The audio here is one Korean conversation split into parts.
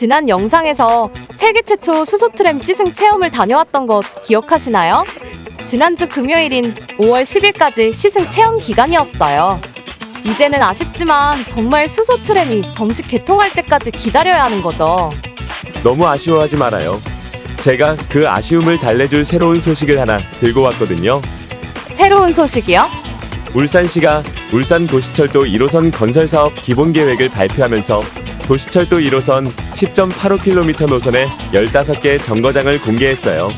지난 영상에서 세계 최초 수소트램 시승 체험을 다녀왔던 것 기억하시나요? 지난주 금요일인 5월 10일까지 시승 체험 기간이었어요. 이제는 아쉽지만 정말 수소트램이 정식 개통할 때까지 기다려야 하는 거죠. 너무 아쉬워하지 말아요. 제가 그 아쉬움을 달래줄 새로운 소식을 하나 들고 왔거든요. 새로운 소식이요? 울산시가 울산 도시철도 1호선 건설 사업 기본 계획을 발표하면서 도시철도 1호선 10.85km 노선에 15개 정거장을 공개했어요.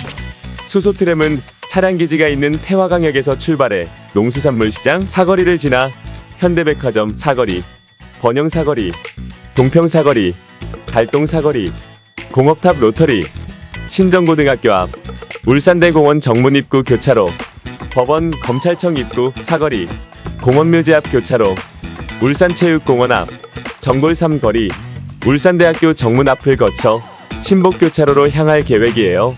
수소트램은 차량 기지가 있는 태화강역에서 출발해 농수산물시장 사거리를 지나 현대백화점 사거리, 번영 사거리, 동평 사거리, 달동 사거리, 공업탑 로터리, 신정고등학교 앞, 울산대공원 정문 입구 교차로, 법원 검찰청 입구 사거리, 공원묘지 앞 교차로, 울산체육공원 앞, 정골 3거리, 울산대학교 정문 앞을 거쳐 신복교차로로 향할 계획이에요.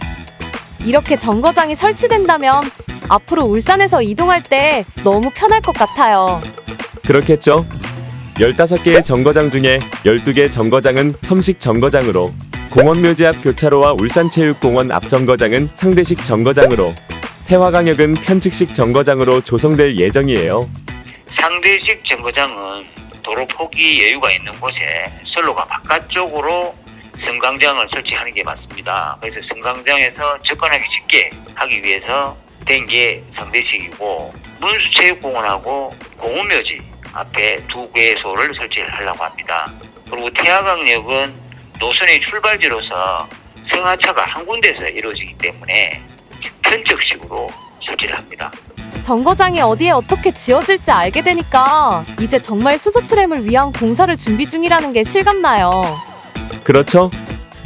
이렇게 정거장이 설치된다면 앞으로 울산에서 이동할 때 너무 편할 것 같아요. 그렇겠죠? 15개의 정거장 중에 12개 정거장은 섬식 정거장으로 공원묘지 앞 교차로와 울산체육공원 앞 정거장은 상대식 정거장으로 태화강역은 편측식 정거장으로 조성될 예정이에요. 상대식 정거장은 도로 폭이 여유가 있는 곳에 선로가 바깥쪽으로 승강장을 설치하는 게 맞습니다. 그래서 승강장에서 접근하기 쉽게 하기 위해서 된 게 상대식이고 문수체육공원하고 공원묘지 앞에 두 개소를 설치하려고 합니다. 그리고 태화강역은 노선의 출발지로서 승하차가 한 군데서 이루어지기 때문에 편적식으로 설치를 합니다. 정거장이 어디에 어떻게 지어질지 알게 되니까 이제 정말 수소트램을 위한 공사를 준비 중이라는 게 실감나요. 그렇죠?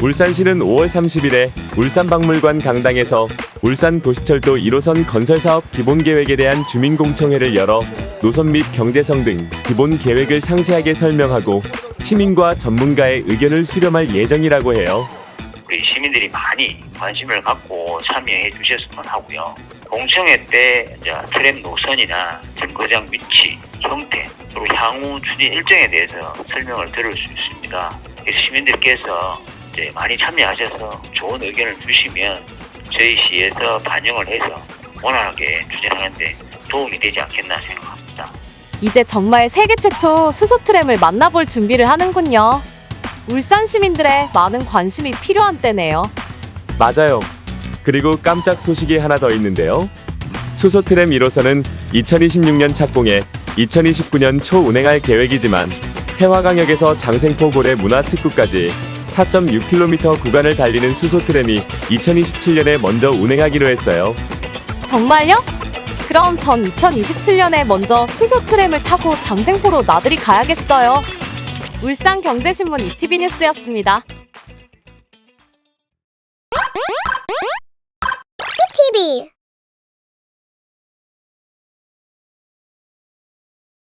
울산시는 5월 30일에 울산박물관 강당에서 울산 도시철도 1호선 건설 사업 기본 계획에 대한 주민 공청회를 열어 노선 및 경제성 등 기본 계획을 상세하게 설명하고 시민과 전문가의 의견을 수렴할 예정이라고 해요. 우리 시민들이 많이 관심을 갖고 참여해 주셨으면 하고요. 공청회 때 이제 트램 노선이나 정거장 위치, 형태, 그리고 향후 추진 일정에 대해서 설명을 들을 수 있습니다. 그래서 시민들께서 이제 많이 참여하셔서 좋은 의견을 주시면 저희 시에서 반영을 해서 원활하게 추진하는데 도움이 되지 않겠나 생각합니다. 이제 정말 세계 최초 수소 트램을 만나볼 준비를 하는군요. 울산 시민들의 많은 관심이 필요한 때네요. 맞아요. 그리고 깜짝 소식이 하나 더 있는데요. 수소 트램 1호선은 2026년 착공해 2029년 초 운행할 계획이지만 태화강역에서 장생포 고래 문화특구까지 4.6km 구간을 달리는 수소 트램이 2027년에 먼저 운행하기로 했어요. 정말요? 그럼 전 2027년에 먼저 수소 트램을 타고 장생포로 나들이 가야겠어요. 울산경제신문 이티비 뉴스였습니다. Mommy!